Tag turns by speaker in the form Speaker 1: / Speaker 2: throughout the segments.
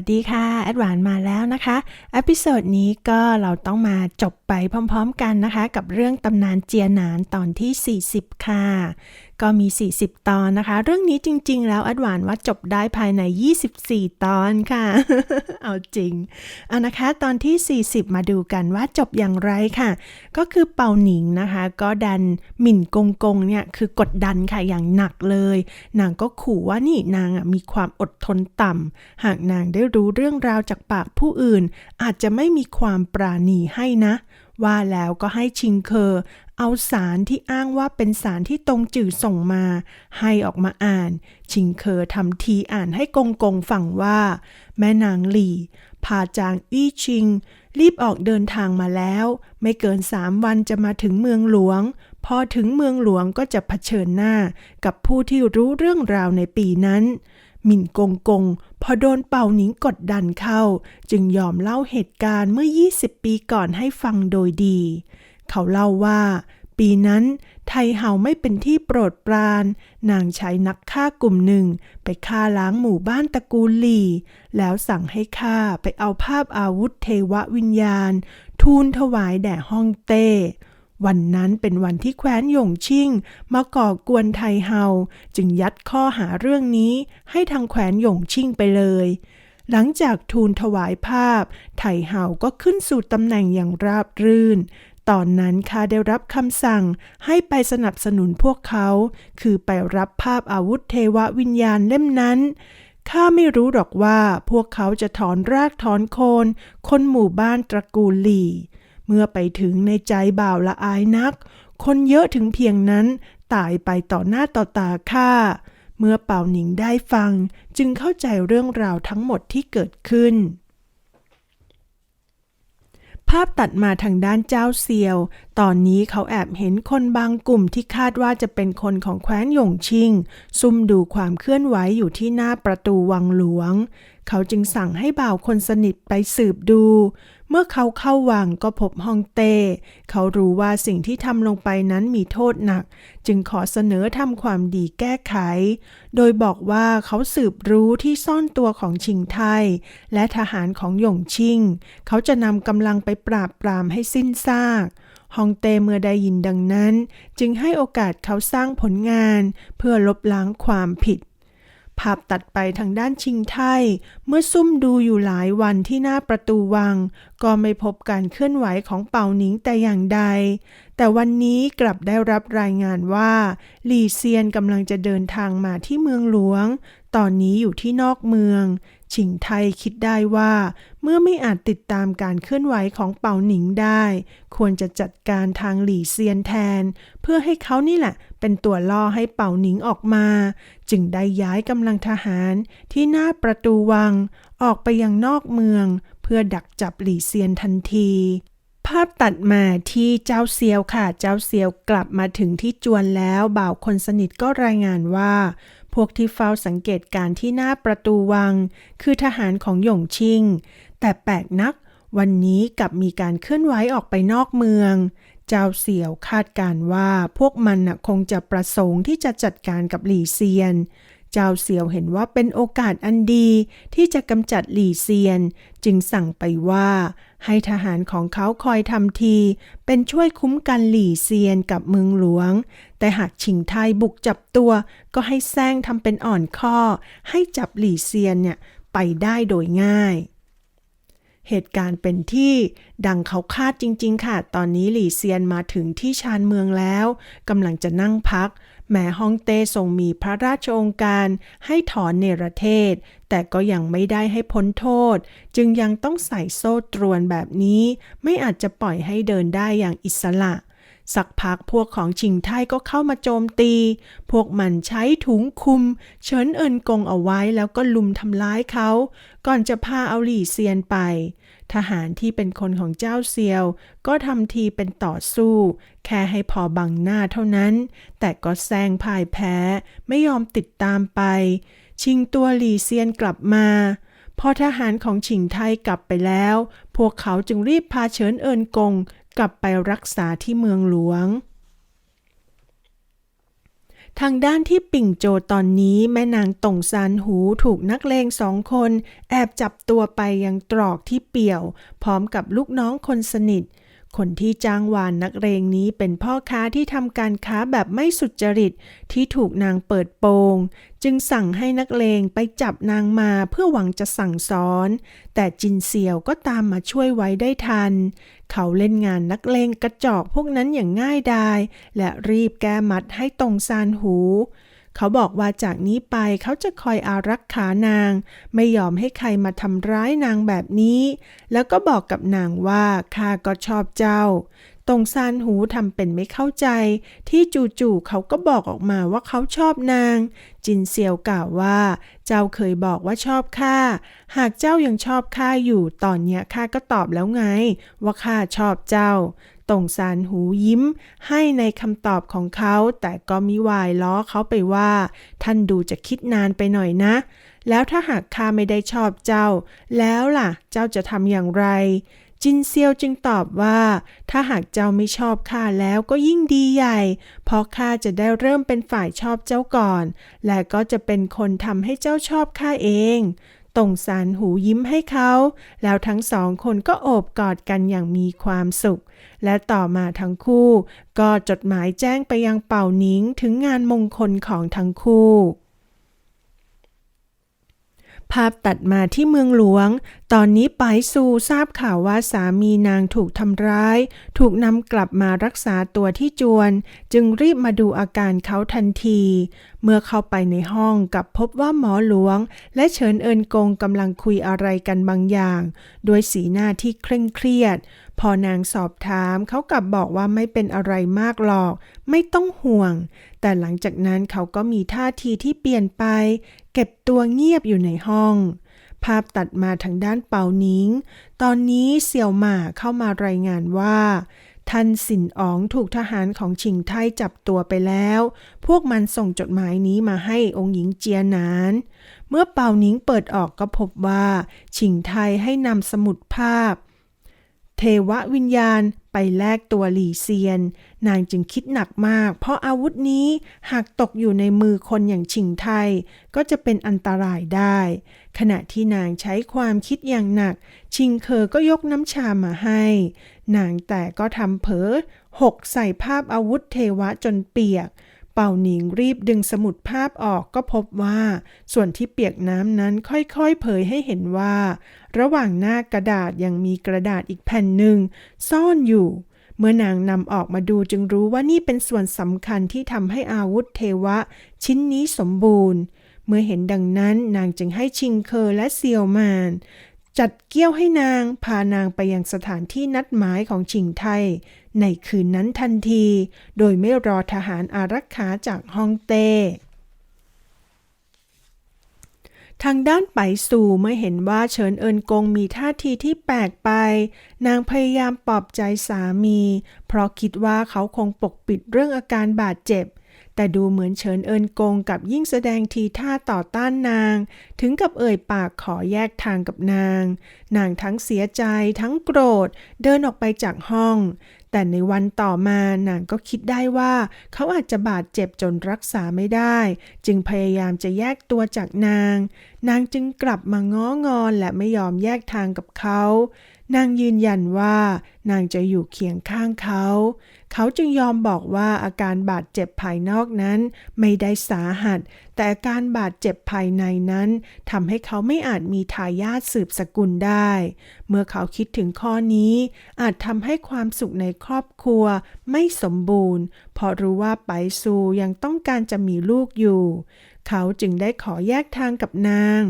Speaker 1: วัสดีค่ะแอดหวานมาแล้วนะคะอพิโซดนี้ก็เราต้องมาจบไปพร้อมๆกันนะคะ กับเรื่องตำนานเจียหนานตอนที่ 40 ค่ะ ก็มี 40 ตอนนะคะ เรื่องนี้จริง ๆ แล้วแอดหวานว่าจบได้ภายใน 24 ตอนค่ะ เอาจริงเอานะคะตอนที่ 40 มาดูกันว่าจบอย่างไรค่ะ ก็คือเป่าหนิงนะคะ ก็ดันหมิ่นกงกงเนี่ยคือกดดันค่ะอย่างหนักเลยนางก็ขู่ว่านี่นางอะมีความอดทนต่ำหากนางได้รู้เรื่องราวจากปากผู้อื่น อาจจะไม่มีความปราณีให้นะ ว่าแล้วก็ให้ชิงเคอเอาสารที่อ้างว่าเป็นสารที่ตรงจื่อส่งมา ให้ออกมาอ่าน ชิงเคอทำทีอ่านให้กงกงฟังว่า แม่นางหลี่พาจางอี้ชิง รีบออกเดินทางมาแล้ว ไม่เกินสามวันจะมาถึงเมืองหลวง พอถึงเมืองหลวงก็จะเผชิญหน้ากับผู้ที่รู้เรื่องราวในปีนั้น หมิ่นกงกง พอโดนเป่าหนิงกดดันเข้า จึงยอมเล่าเหตุการณ์เมื่อ 20 ปีก่อนให้ฟังโดยดี เขาเล่าว่า ปีนั้น ไทเฮาไม่เป็นที่โปรดปราน นางใช้นักฆ่ากลุ่มหนึ่ง ไปฆ่าล้างหมู่บ้านตระกูลหลี่ แล้วสั่งให้ฆ่าไปเอาภาพอาวุธเทววิญญาณ ทูลถวายแด่ฮ่องเต้ วันนั้นเป็นวันที่แคว้นหยงชิ่ง มาก่อกวนไทเฮาจึงยัดข้อหาเรื่องนี้ให้ทางแคว้นหยงชิ่งไปเลย หลังจากทูลถวายภาพ ไทเฮาก็ขึ้นสู่ตำแหน่งอย่างราบรื่น ตอนนั้นข้าได้รับคำสั่งให้ไปสนับสนุนพวกเขา คือไปรับภาพอาวุธเทววิญญาณเล่มนั้นข้าไม่รู้หรอกว่าพวกเขาจะถอนรากถอนโคน คนหมู่บ้านตระกูลหลี่ เมื่อไปถึงในใจบ่าวละอายนัก คนเยอะถึงเพียงนั้น ตายไปต่อหน้าต่อตาข้าเมื่อเป่าหนิงได้ฟัง จึงเข้าใจเรื่องราวทั้งหมดที่เกิดขึ้น ภาพตัดมาทางด้านเจ้าเซียว ตอนนี้เขาแอบเห็นคนบางกลุ่มที่คาดว่าจะเป็นคนของแคว้นหยงชิง ซุ่มดูความเคลื่อนไหวอยู่ที่หน้าประตูวังหลวง เขาจึงสั่งให้บ่าวคนสนิทไปสืบดู เมื่อเขาเข้าวังก็พบฮองเต้ เขารู้ว่าสิ่งที่ทำลงไปนั้นมีโทษหนัก จึงขอเสนอทำความดีแก้ไข โดยบอกว่าเขาสืบรู้ที่ซ่อนตัวของชิงไทและทหารของหยงชิง เขาจะนำกำลังไปปราบปรามให้สิ้นซากฮองเต้เมื่อได้ยินดังนั้น จึงให้โอกาสเขาสร้างผลงานเพื่อลบล้างความผิด ภาพตัดไปทางด้านชิงไทยเมื่อซุ่มดูอยู่หลายวันที่หน้าประตูวัง ก็ไม่พบการเคลื่อนไหวของเป่าหนิงแต่อย่างใด แต่วันนี้กลับได้รับรายงานว่าหลี่เซียนกำลังจะเดินทางมาที่เมืองหลวง ตอนนี้อยู่ที่นอกเมือง ชิงไทยคิดได้ว่า เมื่อไม่อาจติดตามการเคลื่อนไหวของเป่าหนิงได้ ควรจะจัดการทางหลี่เซียนแทน เพื่อให้เขานี่แหละ เป็นตัวล่อให้เป่าหนิงออกมา จึงได้ย้ายกำลังทหารที่หน้าประตูวัง ออกไปยังนอกเมือง เพื่อดักจับหลี่เซียนทันทีภาพตัดมาที่เจ้าเซียวค่ะ เจ้าเซียวกลับมาถึงที่จวนแล้ว บ่าวคนสนิทก็รายงานว่า พวกที่เฝ้าสังเกตการที่หน้าประตูวัง คือทหารของหยงชิง แต่แปลกนัก วันนี้กลับมีการเคลื่อนไหวออกไปนอกเมือง เจ้าเสี่ยวคาดการว่าพวกมันนะคงจะประสงค์ที่จะจัดการกับหลี่เซียน เจ้าเสี่ยวเห็นว่าเป็นโอกาสอันดีที่จะกำจัดหลี่เซียน จึงสั่งไปว่า ให้ทหารของเขาคอยทำที เป็นช่วยคุ้มกันหลี่เซียนกับเมืองหลวง แต่หากชิงไทยบุกจับตัวก็ให้แซงทำเป็นอ่อนข้อ ให้จับหลี่เซียนเนี่ยไปได้โดยง่าย เหตุการณ์เป็นที่ดังเขาคาดจริง ๆ ค่ะ ตอนนี้หลี่เซียนมาถึงที่ชานเมืองแล้วกำลังจะนั่งพัก แม้ฮ่องเต้ทรงมีพระราชองการให้ถอนเนรเทศ แต่ก็ยังไม่ได้ให้พ้นโทษ จึงยังต้องใส่โซ่ตรวนแบบนี้ ไม่อาจจะปล่อยให้เดินได้อย่างอิสระ สักพักพวกของชิงไทยก็เข้ามาโจมตี พวกมันใช้ถุงคุม เฉินเอินกงเอาไว้แล้วก็ลุมทำร้ายเขา ก่อนจะพาเอาหลี่เซียนไป ทหารที่เป็นคนของเจ้าเซียว ก็ทำทีเป็นต่อสู้ แค่ให้พอบังหน้าเท่านั้น แต่ก็แซงพ่ายแพ้ ไม่ยอมติดตามไป ชิงตัวหลี่เซียนกลับมาพอทหารของฉิงไทยกลับไปแล้ว พวกเขาจึงรีบพาเฉินเอินกง กลับไปรักษาที่เมืองหลวง ทางด้านที่ปิ่งโจตอนนี้แม่นางต่งซานหูถูกนักเลงสองคน แอบจับตัวไปยังตรอกที่เปี่ยว พร้อมกับลูกน้องคนสนิท คนที่จ้างวานนักเลงนี้เป็นพ่อค้าที่ทำการค้าแบบไม่สุจริตที่ถูกนางเปิดโปง จึงสั่งให้นักเลงไปจับนางมาเพื่อหวังจะสั่งสอน แต่จินเซียวก็ตามมาช่วยไว้ได้ทัน เขาเล่นงานนักเลงกระจอกพวกนั้นอย่างง่ายดาย และรีบแก้มัดให้ตรงซานหู เขาบอกว่าจากนี้ไปเขาจะคอยอารักขานาง ไม่ยอมให้ใครมาทำร้ายนางแบบนี้ แล้วก็บอกกับนางว่าข้าก็ชอบเจ้า ตรงซานหูทำเป็นไม่เข้าใจ ที่จู่ๆเขาก็บอกออกมาว่าเขาชอบนาง จินเซียวกล่าวว่า เจ้าเคยบอกว่าชอบข้าหากเจ้ายังชอบข้าอยู่ตอนเนี้ยข้าก็ตอบแล้วไง ว่าข้าชอบเจ้า ตงซานหูยิ้ม ให้ในคำตอบของเขา แต่ก็มิวายล้อเขาไปว่า ท่านดูจะคิดนานไปหน่อยนะ แล้วถ้าหากข้าไม่ได้ชอบเจ้า แล้วล่ะ เจ้าจะทำอย่างไร จินเซียวจึงตอบว่า ถ้าหากเจ้าไม่ชอบข้าแล้วก็ยิ่งดีใหญ่ เพราะข้าจะได้เริ่มเป็นฝ่ายชอบเจ้าก่อน และก็จะเป็นคนทำให้เจ้าชอบข้าเอง ตรงสารหูยิ้มให้เขา แล้วทั้งสองคนก็โอบกอดกันอย่างมีความสุข และต่อมาทั้งคู่ ก็จดหมายแจ้งไปยังเป่าหนิงถึงงานมงคลของทั้งคู่ ภาพตัดมาที่เมืองหลวง ตอนนี้ไปซูทราบข่าวว่าสามีนางถูกทำร้าย ถูกนำกลับมารักษาตัวที่จวน จึงรีบมาดูอาการเขาทันที เมื่อเข้าไปในห้องกับพบว่าหมอหลวง และเฉินเอินกงกำลังคุยอะไรกันบางอย่าง ด้วยสีหน้าที่เคร่งเครียด พอนางสอบถามเขากลับบอกว่าไม่เป็นอะไรมากหรอก ไม่ต้องห่วง แต่หลังจากนั้นเขาก็มีท่าทีที่เปลี่ยนไป เก็บตัวเงียบอยู่ในห้อง ภาพตัดมาทางด้านเปานิง ตอนนี้เสี่ยวหม่าเข้ามารายงานว่าท่านสินอ๋องถูกทหารของชิงไทจับตัวไปแล้ว พวกมันส่งจดหมายนี้มาให้องค์หญิงเจียหนาน เมื่อเปานิงเปิดออกก็พบว่า ชิงไทให้นำสมุดภาพ เทววิญญาณไปแลกตัวหลี่เซียน นางจึงคิดหนักมาก เพราะอาวุธนี้หากตกอยู่ในมือคนอย่างชิงไทย ก็จะเป็นอันตรายได้ ขณะที่นางใช้ความคิดอย่างหนัก ชิงเคอก็ยกน้ำชามาให้ นางแต่ก็ทำเผลอหกใส่ภาพอาวุธเทวะจนเปียก ป่าหนิงรีบดึงสมุดภาพออกก็พบว่า ส่วนที่เปียกน้ำนั้นค่อยๆ เผยให้เห็นว่า ระหว่างหน้ากระดาษยังมีกระดาษอีกแผ่นหนึ่ง ซ่อนอยู่ เมื่อนางนำออกมาดูจึงรู้ว่านี่เป็นส่วนสำคัญที่ทำให้อาวุธเทวะ ชิ้นนี้สมบูรณ์ เมื่อเห็นดังนั้นนางจึงให้ชิงเคอและเซียวมาน จัดเกี้ยวให้นางพานางไปยังสถานที่นัดหมายของชิงไทย ในคืนนั้นทันที โดยไม่รอทหารอารักขาจากฮ่องเต้ทางด้านไปสู่เมื่อเห็นว่าเฉินเอินกงมีท่าทีที่แปลกไป นางพยายามปลอบใจสามี เพราะคิดว่าเขาคงปกปิดเรื่องอาการบาดเจ็บ แต่ดูเหมือนเฉินเอินกงกับยิ่งแสดงทีท่าต่อต้านนาง ถึงกับเอ่ยปากขอแยกทางกับนาง นางทั้งเสียใจทั้งโกรธ เดินออกไปจากห้อง แต่ในวันต่อมานางก็คิดได้ว่า เขาอาจจะบาดเจ็บจนรักษาไม่ได้ จึงพยายามจะแยกตัวจากนาง นางจึงกลับมาง้องอนและไม่ยอมแยกทางกับเขา นางยืนยันว่านางจะอยู่เคียงข้างเขา เขาจึงยอมบอกว่าอาการบาดเจ็บภายนอกนั้นไม่ได้สาหัส แต่อาการบาดเจ็บภายในนั้นทำให้เขาไม่อาจมีทายาทสืบสกุลได้ เมื่อเขาคิดถึงข้อนี้ อาจทำให้ความสุขในครอบครัวไม่สมบูรณ์ เพราะรู้ว่าไปซูยังต้องการจะมีลูกอยู่ เขาจึงได้ขอแยกทางกับนาง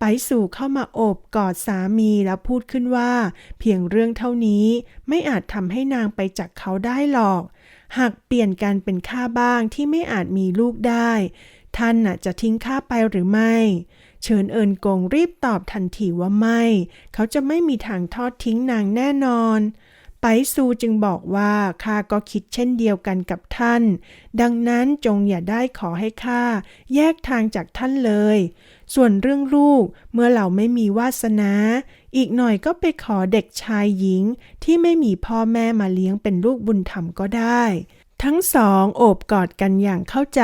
Speaker 1: ไปสู่เข้ามาโอบกอดสามีแล้วพูดขึ้นว่า เพียงเรื่องเท่านี้ไม่อาจทำให้นางไปจากเขาได้หรอก หากเปลี่ยนกันเป็นข้าบ้างที่ไม่อาจมีลูกได้ ท่านน่ะจะทิ้งข้าไปหรือไม่ เชิญเอินกงรีบตอบทันทีว่าไม่ เขาจะไม่มีทางทอดทิ้งนางแน่นอน ไปซูจึงบอกว่าข้าก็คิดเช่นเดียวกันกับท่าน ดังนั้นจงอย่าได้ขอให้ข้าแยกทางจากท่านเลย ส่วนเรื่องลูกเมื่อเราไม่มีวาสนา อีกหน่อยก็ไปขอเด็กชายหญิงที่ไม่มีพ่อแม่มาเลี้ยงเป็นลูกบุญธรรมก็ได้ ทั้งสองโอบกอดกันอย่างเข้าใจ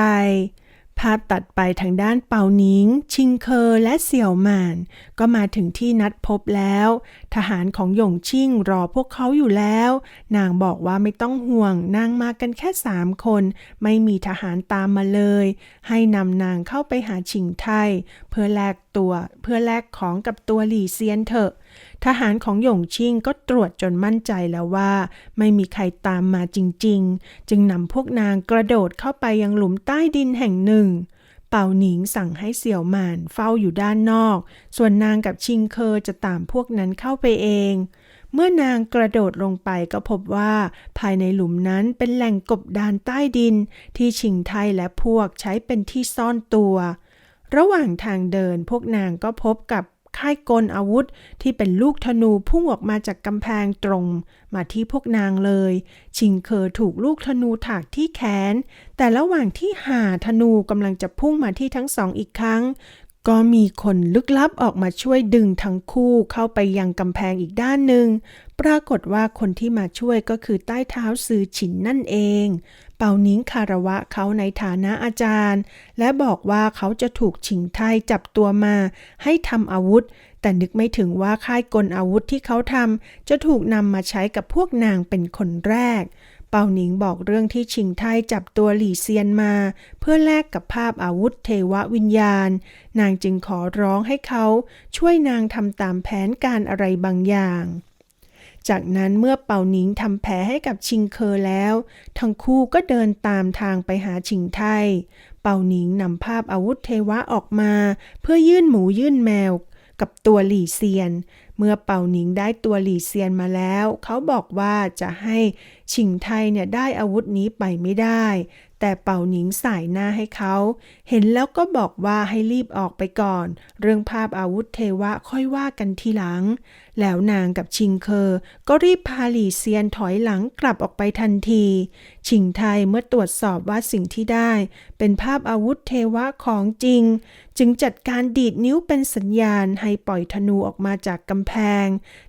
Speaker 1: ภาพตัดไปทางด้านเปาหนิง ชิงเคอและเสี่ยวหมาน ก็มาถึงที่นัดพบแล้ว ทหารของหยงชิ่งรอพวกเขาอยู่แล้ว นางบอกว่าไม่ต้องห่วง นางมากันแค่สามคน ไม่มีทหารตามมาเลย ให้นำนางเข้าไปหาชิงไทย เพื่อแลกตัว เพื่อแลกของกับตัวหลี่เซียนเถอะ ทหารของหยงชิ่งก็ตรวจจนมั่นใจแล้วว่า ไม่มีใครตามมาจริง ๆ จึงนำพวกนางกระโดดเข้าไปยังหลุมใต้ดินแห่งหนึ่ง เป่าหนิงสั่งให้เสี่ยวหมานเฝ้าอยู่ด้านนอก ส่วนนางกับชิงเคอจะตามพวกนั้นเข้าไปเอง เมื่อนางกระโดดลงไปก็พบว่า ภายในหลุมนั้นเป็นแหล่งกบดานใต้ดิน ที่ชิงไทยและพวกใช้เป็นที่ซ่อนตัวระหว่างทางเดินพวกนางก็พบกับ ค่ายกลอาวุธที่เป็นลูกธนูพุ่งออกมาจากกำแพงตรง มาที่พวกนางเลย ชิงเคอถูกลูกธนูถากที่แขน แต่ระหว่างที่หาธนูกำลังจะพุ่งมาที่ทั้งสองอีกครั้ง ก็มีคนลึกลับออกมาช่วยดึงทั้งคู่เข้าไปยังกำแพงอีกด้านหนึ่ง ปรากฏว่าคนที่มาช่วยก็คือใต้เท้าซือฉินนั่นเอง เป่านิ้งคารวะเขาในฐานะอาจารย์ และบอกว่าเขาจะถูกฉิงไทยจับตัวมา ให้ทำอาวุธ แต่นึกไม่ถึงว่าค่ายกลอาวุธที่เขาทำจะถูกนำมาใช้กับพวกนางเป็นคนแรก เป่าหนิงบอกเรื่องที่ชิงไทยจับตัวหลี่เซียนมา เพื่อแลกกับภาพอาวุธเทววิญญาณ นางจึงขอร้องให้เขาช่วยนางทำตามแผนการอะไรบางอย่าง จากนั้นเมื่อเป่าหนิงทำแผลให้กับชิงเคอแล้ว ทั้งคู่ก็เดินตามทางไปหาชิงไทเป่าหนิงนำภาพอาวุธเทวะออกมา เพื่อยื่นหมูยื่นแมวกับตัวหลี่เซียน เมื่อเป่าหนิงได้ตัวหลี่เซียนมาแล้ว เขาบอกว่าจะให้ ชิงไทยเนี่ยได้อาวุธนี้ไปไม่ได้ แต่เป่าหนิงสายหน้าให้เขา เห็นแล้วก็บอกว่าให้รีบออกไปก่อน เรื่องภาพอาวุธเทวะค่อยว่ากันทีหลัง แล้วนางกับชิงเคอก็รีบพาหลี่เซียนถอยหลังกลับออกไปทันที ชิงไทยเมื่อตรวจสอบว่าสิ่งที่ได้ เป็นภาพอาวุธเทวะของจริง จึงจัดการดีดนิ้วเป็นสัญญาณให้ปล่อยธนูออกมาจากกำแพง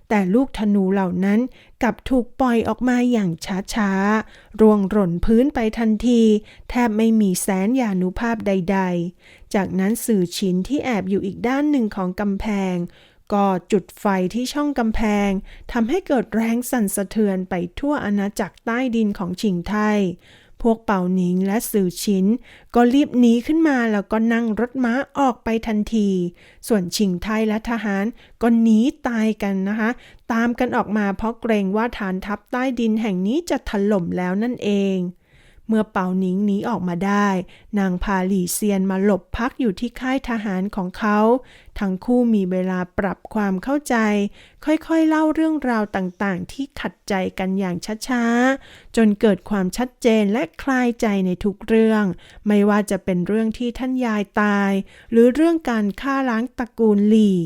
Speaker 1: แต่ลูกธนูเหล่านั้นกลับถูกปล่อยออกมาอย่างช้าๆ ร่วงหล่นพื้นไปทันที แทบไม่มีแสนยานุภาพใดๆ จากนั้นสื่อชินที่แอบอยู่อีกด้านหนึ่งของกำแพง ก็จุดไฟที่ช่องกำแพงทำให้เกิดแรงสั่นสะเทือนไปทั่วอาณาจักรใต้ดินของชิงไทย พวกเป่าหนิงและสื่อชินก็รีบหนีขึ้นมาแล้วก็นั่งรถม้าออกไปทันที ส่วนชิงไทยและทหารก็หนีตายกันนะคะ ตามกันออกมาเพราะเกรงว่าฐานทัพใต้ดินแห่งนี้จะถล่มแล้วนั่นเอง เมื่อเป่าหนิงหนีออกมาได้ นางพาหลี่เซียนมาหลบพักอยู่ที่ค่ายทหารของเขา ทั้งคู่มีเวลาปรับความเข้าใจ ค่อยๆเล่าเรื่องราวต่างๆ ที่ขัดใจกันอย่างช้าๆ จนเกิดความชัดเจนและคลายใจในทุกเรื่อง ไม่ว่าจะเป็นเรื่องที่ท่านยายตาย หรือเรื่องการฆ่าล้างตระกูลหลี่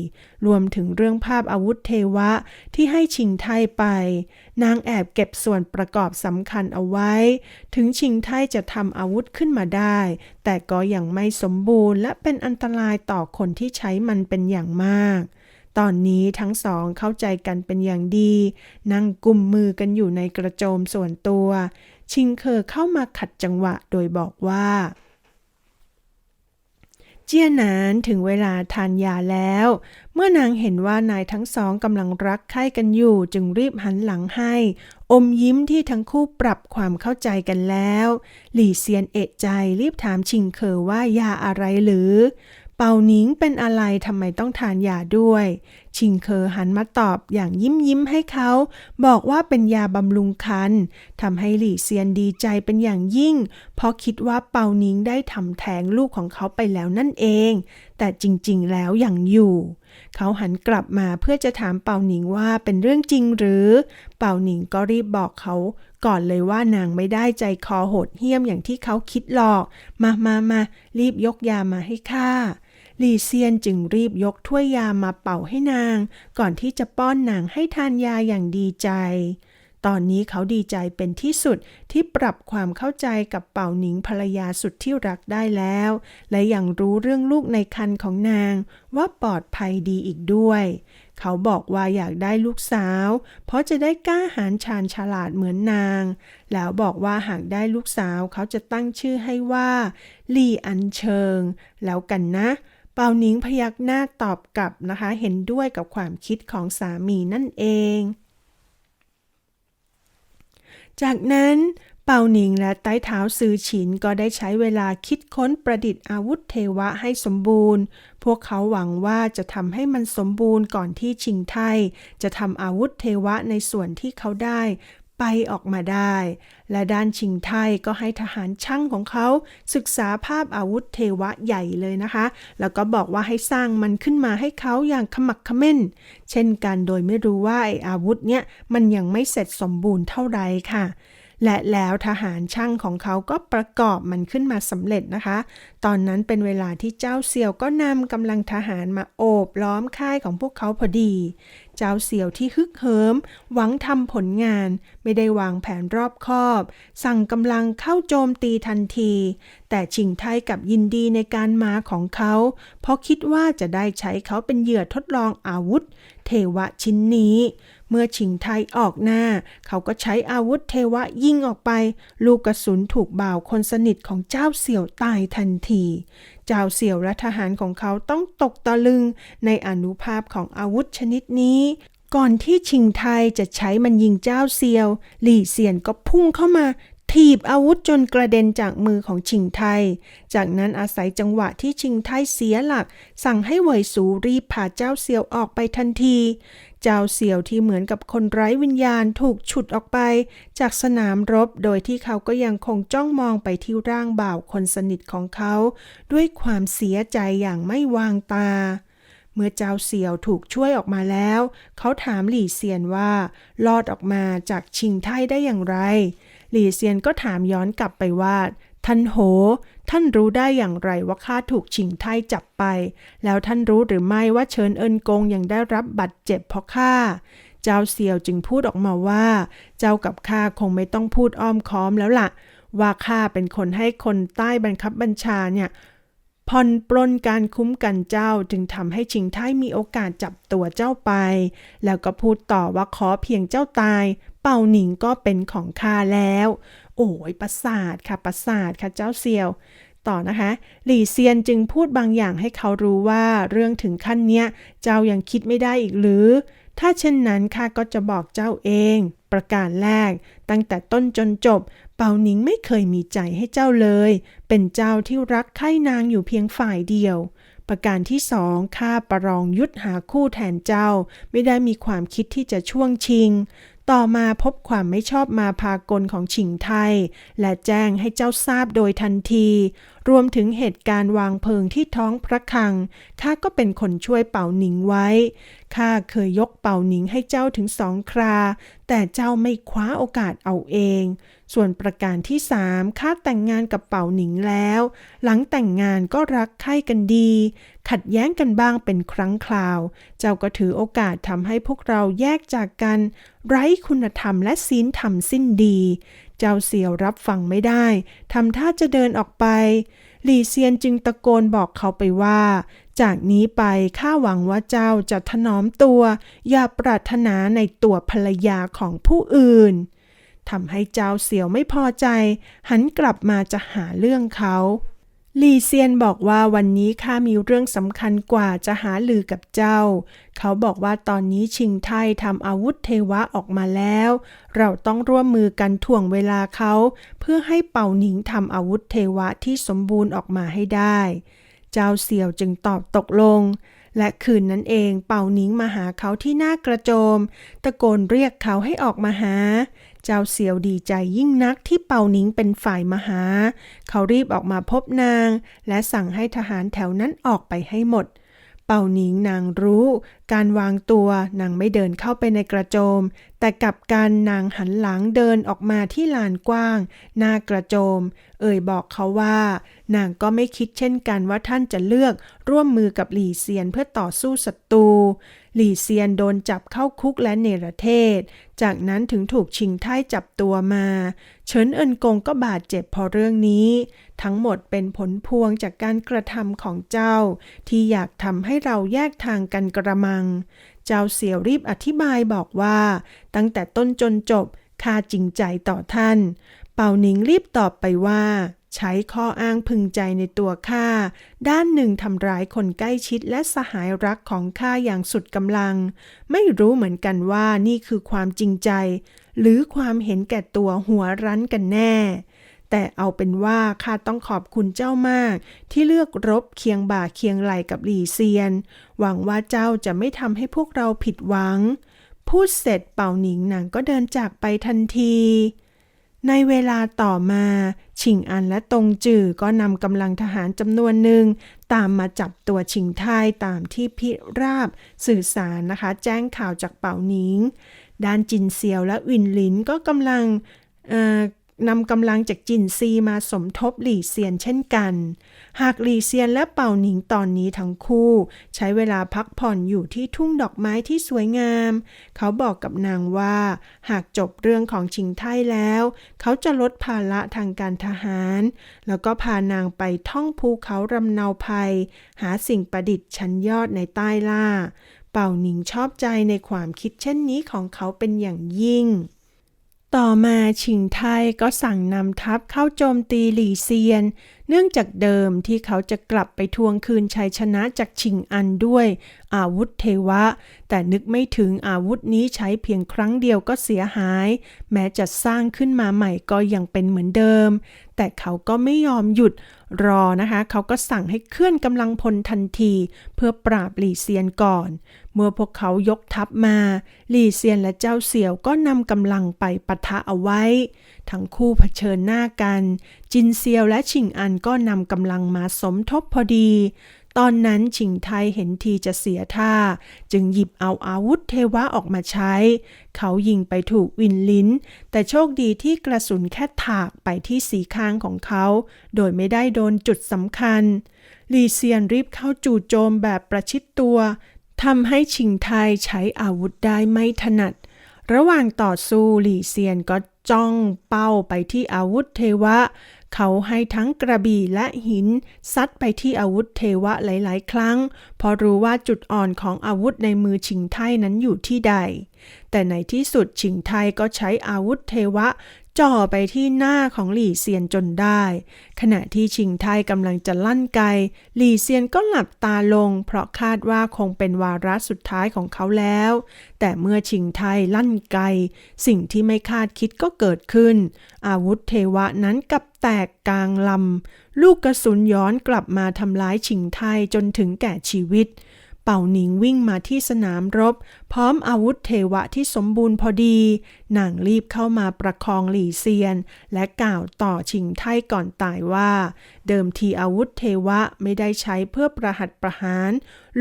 Speaker 1: รวมถึงเรื่องภาพอาวุธเทวะที่ให้ชิงไทยไป นางแอบเก็บส่วนประกอบสำคัญเอาไว้ ถึงชิงไทยจะทำอาวุธขึ้นมาได้ แต่ก็ยังไม่สมบูรณ์และเป็นอันตรายต่อคนที่ใช้มันเป็นอย่างมาก ตอนนี้ทั้งสองเข้าใจกันเป็นอย่างดี นั่งกุมมือกันอยู่ในกระโจมส่วนตัว ชิงเคอเข้ามาขัดจังหวะโดยบอกว่า เจียนานถึงเวลาทานยาแล้ว เมื่อนางเห็นว่านายทั้งสองกำลังรักใคร่กันอยู่จึงรีบหันหลังให้ อมยิ้มที่ทั้งคู่ปรับความเข้าใจกันแล้ว หลี่เซียนเอะใจรีบถามชิงเคอว่ายาอะไรหรือ เป่าหนิงเป็นอะไรทำไมต้องทานยาด้วย ชิงเคอหันมาตอบอย่างยิ้มยิ้มให้เขา บอกว่าเป็นยาบำรุงคันทำให้หลี่เซียนดีใจเป็นอย่างยิ่ง เพราะคิดว่าเปาหนิงได้ทำแท้งลูกของเขาไปแล้วนั่นเอง แต่จริงๆแล้วยังอยู่เขาหันกลับมาเพื่อจะถามเป่าหนิงว่าเป็นเรื่องจริงหรือ เป่าหนิงก็รีบบอกเขาก่อนเลยว่านางไม่ได้ใจคอโหดเหี้ยมอย่างที่เขาคิดหรอก มามามารีบยกยามาให้ข้า ลี่เซียนจึงรีบยกถ้วยยามาเป่าให้นาง ก่อนที่จะป้อนนางให้ทานยาอย่างดีใจ ตอนนี้เขาดีใจเป็นที่สุดที่ปรับความเข้าใจกับเป่าหนิงภรรยาสุดที่รักได้แล้ว และยังรู้เรื่องลูกในครรภ์ของนางว่าปลอดภัยดีอีกด้วย เขาบอกว่าอยากได้ลูกสาว เพราะจะได้กล้าหาญชาญฉลาดเหมือนนาง แล้วบอกว่าหากได้ลูกสาวเขาจะตั้งชื่อให้ว่า ลี่อันเชิง แล้วกันนะเเปาหนิงพยักหน้าตอบกลับนะคะ เห็นด้วยกับความคิดของสามีนั่นเอง จากนั้นเปาหนิงและใต้เท้าซือฉินก็ได้ใช้เวลาคิดค้นประดิษฐ์อาวุธเทวะให้สมบูรณ์ พวกเขาหวังว่าจะทำให้มันสมบูรณ์ก่อนที่ชิงไทจะทำอาวุธเทวะในส่วนที่เขาได้ ไปออกมาได้ และด้านชิงไทก็ให้ทหารช่างของเขา ศึกษาภาพอาวุธเทวะใหญ่เลยนะคะ แล้วก็บอกว่าให้สร้างมันขึ้นมาให้เขาอย่างขมักขม้น เช่นกันโดยไม่รู้ว่าไออาวุธเนี่ยมันยังไม่เสร็จสมบูรณ์เท่าไรค่ะ และแล้วทหารช่างของเขาก็ประกอบมันขึ้นมาสำเร็จนะคะ ตอนนั้นเป็นเวลาที่เจ้าเสี่ยวก็นำกำลังทหารมาโอบล้อมค่ายของพวกเขาพอดี เจ้าเสี่ยวที่ฮึกเหิม หวังทำผลงาน ไม่ได้วางแผนรอบคอบ สั่งกำลังเข้าโจมตีทันที แต่ชิงไทยกับยินดีในการมาของเขา เพราะคิดว่าจะได้ใช้เขาเป็นเหยื่อทดลองอาวุธ เทวะชิ้นนี้ เมื่อชิงไทยออกหน้า เขาก็ใช้อาวุธเทวะยิงออกไป ลูกกระสุนถูกบ่าวคนสนิทของเจ้าเสี่ยวตายทันที เจ้าเสี่ยวและทหารของเขาต้องตกตะลึงในอนุภาพของอาวุธชนิดนี้ก่อนที่ชิงไทยจะใช้มันยิงเจ้าเซียว หลี่เซียนก็พุ่งเข้ามา ถีบอาวุธจนกระเด็นจากมือของชิงไทย จากนั้นอาศัยจังหวะที่ชิงไทยเสียหลัก สั่งให้เหวยสูรีบพาเจ้าเซียวออกไปทันที เจ้าเสี่ยวที่เหมือนกับคนไร้วิญญาณถูกฉุดออกไป จากสนามรบโดยที่เขาก็ยังคงจ้องมองไปที่ร่างบ่าวคนสนิทของเขา ด้วยความเสียใจอย่างไม่วางตา เมื่อเจ้าเสี่ยวถูกช่วยออกมาแล้ว เขาถามหลี่เซียนว่า ลอดออกมาจากชิงไทได้อย่างไร หลี่เซียนก็ถามย้อนกลับไปว่า ท่านโห ท่านรู้ได้อย่างไรว่าข้าถูกชิงไทจับไป แล้วท่านรู้หรือไม่ว่าเชิญเอินกงยังได้รับบัตรเจ็บเพราะข้า เจ้าเซียวจึงพูดออกมาว่า เจ้ากับข้าคงไม่ต้องพูดอ้อมค้อมแล้วล่ะ ว่าข้าเป็นคนให้คนใต้บังคับบัญชาเนี่ยผ่อนปลนการคุ้มกันเจ้าจึงทำให้ชิงไทมีโอกาสจับตัวเจ้าไป แล้วก็พูดต่อว่าขอเพียงเจ้าตาย เป่าหนิงก็เป็นของข้าแล้ว โอ้ยประสาทค่ะประสาทค่ะเจ้าเซียว ต่อนะคะ หลี่เซียนจึงพูดบางอย่างให้เขารู้ว่าเรื่องถึงขั้นเนี้ย เจ้ายังคิดไม่ได้อีกหรือ ถ้าเช่นนั้นข้าก็จะบอกเจ้าเอง ประการแรก ตั้งแต่ต้นจนจบ เปาหนิงไม่เคยมีใจให้เจ้าเลย เป็นเจ้าที่รักใคร่นางอยู่เพียงฝ่ายเดียวประการที่สองข้าประลองยุทธหาคู่แทนเจ้า ไม่ได้มีความคิดที่จะช่วงชิง ต่อมาพบความไม่ชอบมาพากลของฉิงไทย และแจ้งให้เจ้าทราบโดยทันที รวมถึงเหตุการณ์วางเพลิงที่ท้องพระคลัง ข้าก็เป็นคนช่วยเป่าหนิงไว้ ข้าเคยยกเป่าหนิงให้เจ้าถึงสองครา แต่เจ้าไม่คว้าโอกาสเอาเอง ส่วนประการที่สามข้าแต่งงานกับเป่าหนิงแล้ว หลังแต่งงานก็รักใคร่กันดี ขัดแย้งกันบ้างเป็นครั้งคราว เจ้าก็ถือโอกาสทำให้พวกเราแยกจากกัน ไร้คุณธรรมและศีลธรรมสิ้นดี เจ้าเสี่ยวรับฟังไม่ได้ทำท่าจะเดินออกไป หลี่เซียนจึงตะโกนบอกเขาไปว่า จากนี้ไปข้าหวังว่าเจ้าจะถนอมตัว อย่าปรารถนาในตัวภรรยาของผู้อื่นทำให้เจ้าเสี่ยวไม่พอใจ หันกลับมาจะหาเรื่องเขา ลีเซียนบอกว่าวันนี้ข้ามีเรื่องสำคัญกว่าจะหาลือกับเจ้า เขาบอกว่าตอนนี้ชิงไทยทำอาวุธเทวะออกมาแล้ว เราต้องร่วมมือกันถ่วงเวลาเขา เพื่อให้เป่าหนิงทำอาวุธเทวะที่สมบูรณ์ออกมาให้ได้ เจ้าเสี่ยวจึงตอบตกลง และคืนนั้นเองเป่าหนิงมาหาเขาที่หน้ากระโจม ตะโกนเรียกเขาให้ออกมาหา เจ้าเสียวดีใจยิ่งนักที่เป่าหนิงเป็นฝ่ายมหา เขารีบออกมาพบนาง และสั่งให้ทหารแถวนั้นออกไปให้หมด เป่าหนิงนางรู้ การวางตัวนางไม่เดินเข้าไปในกระโจม แต่กลับกันนางหันหลังเดินออกมาที่ลานกว้าง หน้ากระโจม เอ่ยบอกเขาว่า นางก็ไม่คิดเช่นกันว่าท่านจะเลือกร่วมมือกับหลี่เซียนเพื่อต่อสู้ศัตรู หลี่เซียนโดนจับเข้าคุกและเนรเทศ จากนั้นถึงถูกชิงไท่จับตัวมา เฉินเอินกงก็บาดเจ็บพราะเรื่องนี้ ทั้งหมดเป็นผลพวงจากการกระทำของเจ้า ที่อยากทำให้เราแยกทางกันกระมัง เจ้าเสี่ยวรีบอธิบายบอกว่า ตั้งแต่ต้นจนจบข้าจริงใจต่อท่าน เป่าหนิงรีบตอบไปว่า ใช้ข้ออ้างพึงใจในตัวข้า ด้านหนึ่งทำร้ายคนใกล้ชิดและสหายรักของข้าอย่างสุดกำลัง ไม่รู้เหมือนกันว่านี่คือความจริงใจ หรือความเห็นแก่ตัวหัวรั้นกันแน่ แต่เอาเป็นว่าข้าต้องขอบคุณเจ้ามาก ที่เลือกรบเคียงบ่าเคียงไหลกับหลี่เซียน หวังว่าเจ้าจะไม่ทำให้พวกเราผิดหวัง พูดเสร็จเป่าหนิงหนังก็เดินจากไปทันที ในเวลาต่อมา ชิงอันและตงจือก็นำกำลังทหารจำนวนหนึ่ง ตามมาจับตัวชิงไทยตามที่พิราบสื่อสารนะคะ แจ้งข่าวจากเป่าหนิง ด้านจินเซียวและวินลินก็กำลัง นำกำลังจากจินซีมาสมทบหลี่เซียนเช่นกัน หากหลี่เซียนและเป่าหนิงตอนนี้ทั้งคู่ ใช้เวลาพักผ่อนอยู่ที่ทุ่งดอกไม้ที่สวยงาม เขาบอกกับนางว่า หากจบเรื่องของชิงไทแล้ว เขาจะลดภาระทางการทหาร แล้วก็พานางไปท่องภูเขารำเนาภัย หาสิ่งประดิษฐ์ชั้นยอดในใต้ล่า เป่าหนิงชอบใจในความคิดเช่นนี้ของเขาเป็นอย่างยิ่ง ต่อมาชิงไทยก็สั่งนำทัพเข้าโจมตีหลี่เซียนเนื่องจากเดิมที่เขาจะกลับไปทวงคืนชัยชนะจากชิงอันด้วย อาวุธเทวะ แต่นึกไม่ถึงอาวุธนี้ใช้เพียงครั้งเดียวก็เสียหาย แม้จะสร้างขึ้นมาใหม่ก็ยังเป็นเหมือนเดิม แต่เขาก็ไม่ยอมหยุดรอนะคะ เขาก็สั่งให้เคลื่อนกำลังพลทันที เพื่อปราบหลี่เซียนก่อน เมื่อพวกเขายกทัพมา หลี่เซียนและเจ้าเสี่ยวก็นำกำลังไปปะทะเอาไว้ ทั้งคู่เผชิญหน้ากัน จินเซียวและชิงอันก็นำกำลังมาสมทบพอดี ตอนนั้นชิงไทเห็นทีจะเสียท่า จึงหยิบเอาอาวุธเทวะออกมาใช้ เขายิงไปถูกวินลิ้น แต่โชคดีที่กระสุนแค่ถากไปที่สีข้างของเขา โดยไม่ได้โดนจุดสำคัญ ลีเซียนรีบเข้าจู่โจมแบบประชิดตัวทำให้ชิงไทใช้อาวุธได้ไม่ถนัด ระหว่างต่อสู้หลี่เซียนก็จ้องเป้าไปที่อาวุธเทวะ เขาให้ทั้งกระบี่และหิน ซัดไปที่อาวุธเทวะหลาย ๆ ครั้งเพราะรู้ว่าจุดอ่อนของอาวุธในมือชิงไทนั้นอยู่ที่ใด แต่ในที่สุดชิงไทก็ใช้อาวุธเทวะ จ่อไปที่หน้าของหลี่เซียนจนได้ ขณะที่ชิงไทกำลังจะลั่นไก หลี่เซียนก็หลับตาลง เพราะคาดว่าคงเป็นวาระสุดท้ายของเขาแล้ว แต่เมื่อชิงไทลั่นไก สิ่งที่ไม่คาดคิดก็เกิดขึ้น อาวุธเทวะนั้นกับแตกกลางลำ ลูกกระสุนย้อนกลับมาทำร้ายชิงไทจนถึงแก่ชีวิต เป่าหนิงวิ่งมาที่สนามรบ พร้อมอาวุธเทวะที่สมบูรณ์พอดี นางรีบเข้ามาประคองหลี่เซียน และกล่าวต่อชิงไทก่อนตายว่า เดิมทีอาวุธเทวะไม่ได้ใช้เพื่อประหัตประหาร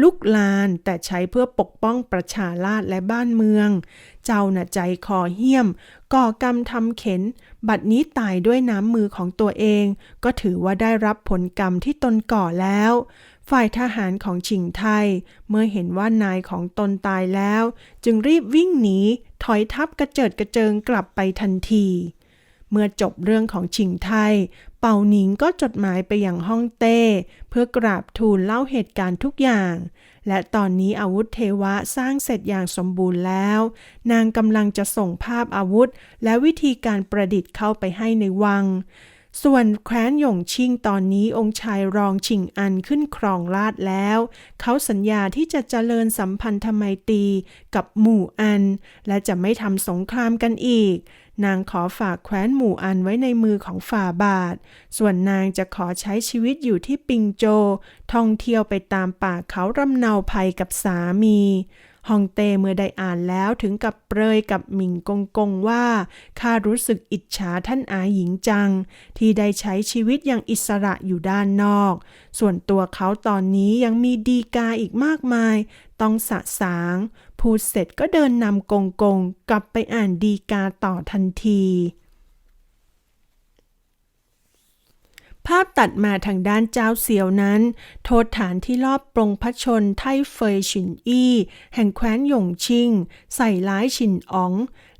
Speaker 1: ลุกลานแต่ใช้เพื่อปกป้องประชาราษและบ้านเมือง เจ้าน่ะใจคอเหี้ยม ก่อกรรมทำเข็น บัดนี้ตายด้วยน้ำมือของตัวเอง ก็ถือว่าได้รับผลกรรมที่ตนก่อแล้ว ฝ่ายทหารของชิงไทย เมื่อเห็นว่านายของตนตายแล้ว จึงรีบวิ่งหนี ถอยทับกระเจิดกระเจิงกลับไปทันที เมื่อจบเรื่องของชิงไทย เป่าหนิงก็จดหมายไปยังฮ่องเต้ เพื่อกราบทูลเล่าเหตุการณ์ทุกอย่าง และตอนนี้อาวุธเทวะสร้างเสร็จอย่างสมบูรณ์แล้ว นางกำลังจะส่งภาพอาวุธ และวิธีการประดิษฐ์เข้าไปให้ในวัง ส่วนแคว้นหยงชิงตอนนี้องค์ชายรองชิงอันขึ้นครองราชแล้ว เขาสัญญาที่จะเจริญสัมพันธไมตรีกับหมู่อัน และจะไม่ทำสงครามกันอีก นางขอฝากแคว้นหมู่อันไว้ในมือของฝ่าบาท ส่วนนางจะขอใช้ชีวิตอยู่ที่ปิงโจ ท่องเที่ยวไปตามป่าเขารำเนาภัยกับสามี ฮองเต้เมื่อได้อ่านแล้วถึงกับเปรยกับหมิงกงกงว่าข้ารู้สึกอิจฉาท่านอาหญิงจัง ที่ได้ใช้ชีวิตอย่างอิสระอยู่ด้านนอก ส่วนตัวเขาตอนนี้ยังมีดีกาอีกมากมาย ต้องสะสาง พูดเสร็จก็เดินนำกงกงกลับไปอ่านดีกาต่อทันที ภาพตัดมาทางด้านเจ้าเซียวนั้น โทษฐานที่ลอบปรงพระชนไทเฟยฉินอี้ แห่งแคว้นหยงชิง ใส่ร้ายฉินอ๋อง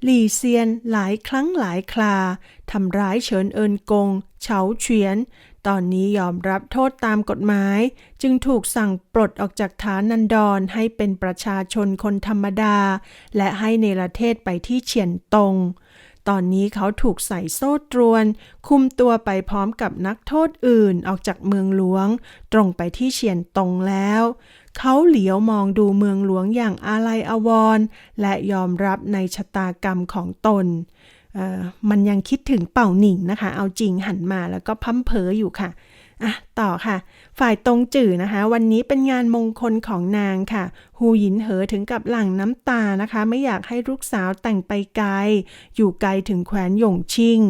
Speaker 1: หลี่เซียนหลายครั้งหลายคราทำร้ายเฉินเอินกง เฉาเฉียน ตอนนี้ยอมรับโทษตามกฎหมาย จึงถูกสั่งปลดออกจากฐานนันดรให้เป็นประชาชนคนธรรมดา และให้เนรเทศไปที่เฉียนตง ตอนนี้เขาถูกใส่โซ่ตรวน คุมตัวไปพร้อมกับนักโทษอื่นออกจากเมืองหลวง ตรงไปที่เฉียนตงแล้ว เขาเหลียวมองดูเมืองหลวงอย่างอาลัยอาวรณ์และยอมรับในชะตากรรมของตน มันยังคิดถึงเป่าหนิงนะคะ เอาจริงหันมาแล้วก็พัมเพออยู่ค่ะ อะต่อค่ะ ฝ่ายตรงจื่อนะคะ วันนี้เป็นงานมงคลของนางค่ะ ฮูหยินเหอถึงกับหลั่งน้ำตานะคะ ไม่อยากให้ลูกสาวแต่งไปไกล อยู่ไกลถึงแคว้นหยงชิง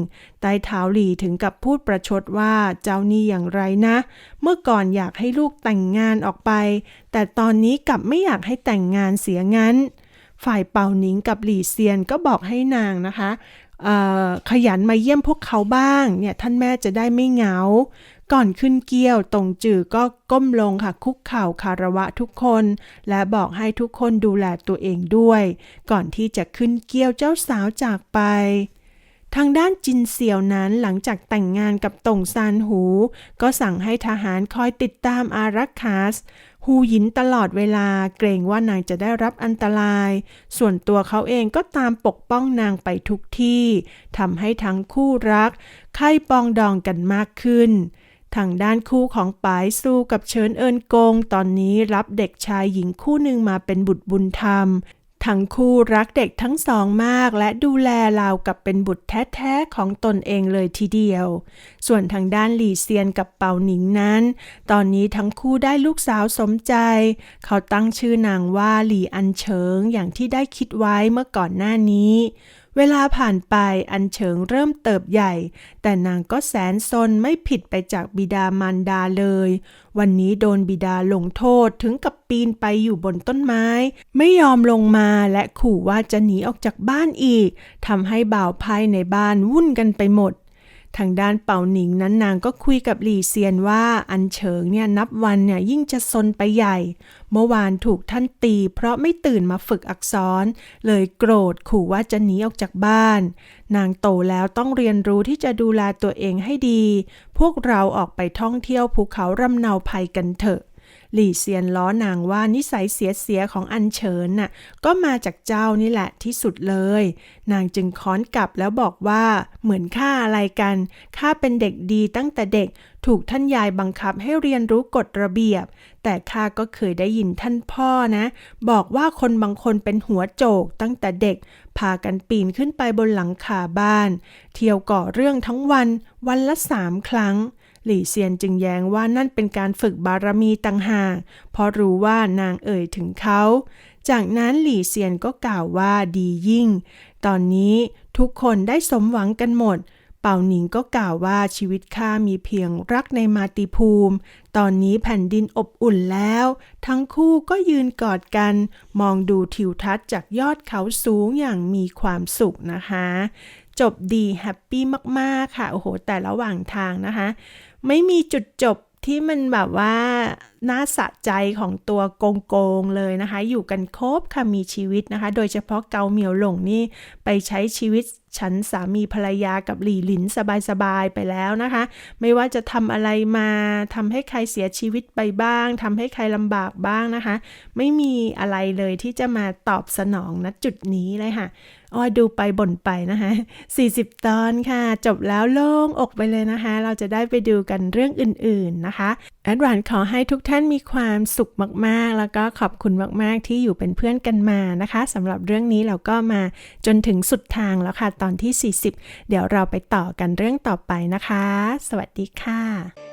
Speaker 1: ใต้เท้าหลี่ถึงกับพูดประชดว่าเจ้านี่อย่างไรนะ เมื่อก่อนอยากให้ลูกแต่งงานออกไป แต่ตอนนี้กลับไม่อยากให้แต่งงานเสียงั้นฝ่ายเป่าหนิงกับหลี่เซียนก็บอกให้นางนะคะ ขยันมาเยี่ยมพวกเขาบ้างเนี่ยท่านแม่จะได้ไม่เหงา ก่อนขึ้นเกี้ยวตรงจือก็ก้มลงค่ะคุกเข่าคารวะทุกคน และบอกให้ทุกคนดูแลตัวเองด้วย ก่อนที่จะขึ้นเกี้ยวเจ้าสาวจากไปทางด้านจินเซี่ยวนั้นหลังจากแต่งงานกับตงซานหู ก็สั่งให้ทหารคอยติดตามอารักขาส ฮูหยินตลอดเวลาเกรงว่านางจะได้รับอันตราย ส่วนตัวเขาเองก็ตามปกป้องนางไปทุกที่ทำให้ทั้งคู่รัก ไข่ปองดองกันมากขึ้น ทางด้านคู่ของปายสู้กับเฉินเอินกง ตอนนี้รับเด็กชายหญิงคู่หนึ่งมาเป็นบุตรบุญธรรม ทั้งคู่รักเด็กทั้งสองมากและดูแลราวกับเป็นบุตรแท้ๆของตนเองเลยทีเดียว ส่วนทางด้านหลี่เซียนกับเปาหนิงนั้น ตอนนี้ทั้งคู่ได้ลูกสาวสมใจ เขาตั้งชื่อนางว่าหลี่อันเฉิงอย่างที่ได้คิดไว้เมื่อก่อนหน้านี้ เวลาผ่านไปอันเฉิงเริ่มเติบใหญ่ แต่นางก็แสนซนไม่ผิดไปจากบิดามารดาเลย วันนี้โดนบิดาลงโทษถึงกับปีนไปอยู่บนต้นไม้ ไม่ยอมลงมาและขู่ว่าจะหนีออกจากบ้านอีกทำให้บ่าวภายในบ้านวุ่นกันไปหมด ทางด้านเป่าหนิงนั้นนางก็คุยกับหลี่เซียนว่าอันเฉิงเนี่ยนับวันเนี่ยยิ่งจะซนไปใหญ่ เมื่อวานถูกท่านตี เพราะไม่ตื่นมาฝึกอักษร เลยโกรธขู่ว่าจะหนีออกจากบ้าน นางโตแล้วต้องเรียนรู้ที่จะดูแลตัวเองให้ดี พวกเราออกไปท่องเที่ยวภูเขารำเนาภัยกันเถอะ หลี่เซียนล้อนางว่านิสัยเสียๆของอันเฉินน่ะก็มาจากเจ้านี่แหละที่สุดเลย นางจึงค้อนกลับแล้วบอกว่าเหมือนข้าอะไรกันข้าเป็นเด็กดีตั้งแต่เด็กถูกท่านยายบังคับให้เรียนรู้กฎระเบียบ แต่ข้าก็เคยได้ยินท่านพ่อนะ บอกว่าคนบางคนเป็นหัวโจกตั้งแต่เด็ก พากันปีนขึ้นไปบนหลังคาบ้าน เที่ยวก่อเรื่องทั้งวันวันละสามครั้ง หลี่เซียนจึงแย้งว่านั่นเป็นการฝึกบารมีต่างหากเพราะรู้ว่านางเอ่ยถึงเขา จากนั้นหลี่เซียนก็กล่าวว่าดียิ่ง ตอนนี้ทุกคนได้สมหวังกันหมด เป่าหนิงก็กล่าวว่าชีวิตข้ามีเพียงรักในมาติภูมิ ตอนนี้แผ่นดินอบอุ่นแล้ว ทั้งคู่ก็ยืนกอดกัน มองดูทิวทัศน์จากยอดเขาสูงอย่างมีความสุขนะคะจบดีแฮปปี้มาก ๆ ค่ะ โอ้โห แต่ระหว่างทางนะคะ ไม่มีจุดจบที่มันแบบว่าน่าสะใจของตัวโกงโกงๆเลยนะคะ อยู่กันครบค่ะมีชีวิตนะคะ โดยเฉพาะเกาเหมียวหลงนี่ไปใช้ชีวิตฉันสามีภรรยากับหลี่หลินสบายๆไปแล้วนะคะ ไม่ว่าจะทำอะไรมาทำให้ใครเสียชีวิตไปบ้างทำให้ใครลำบากบ้างนะคะ ไม่มีอะไรเลยที่จะมาตอบสนองณจุดนี้เลยค่ะ อ้อดูไปบ่นไปนะคะ40 ตอนค่ะ จบแล้วโล่งอกไปเลยนะคะ เราจะได้ไปดูกันเรื่องอื่นๆนะคะ แอดวานขอให้ทุกท่านมีความสุขมากๆ แล้วก็ขอบคุณมากๆที่อยู่เป็นเพื่อนกันมานะคะสำหรับเรื่องนี้เราก็มาจนถึงสุดทางแล้วค่ะ ตอนที่ 40 เดี๋ยวเราไปต่อกันเรื่องต่อไปนะคะ สวัสดีค่ะ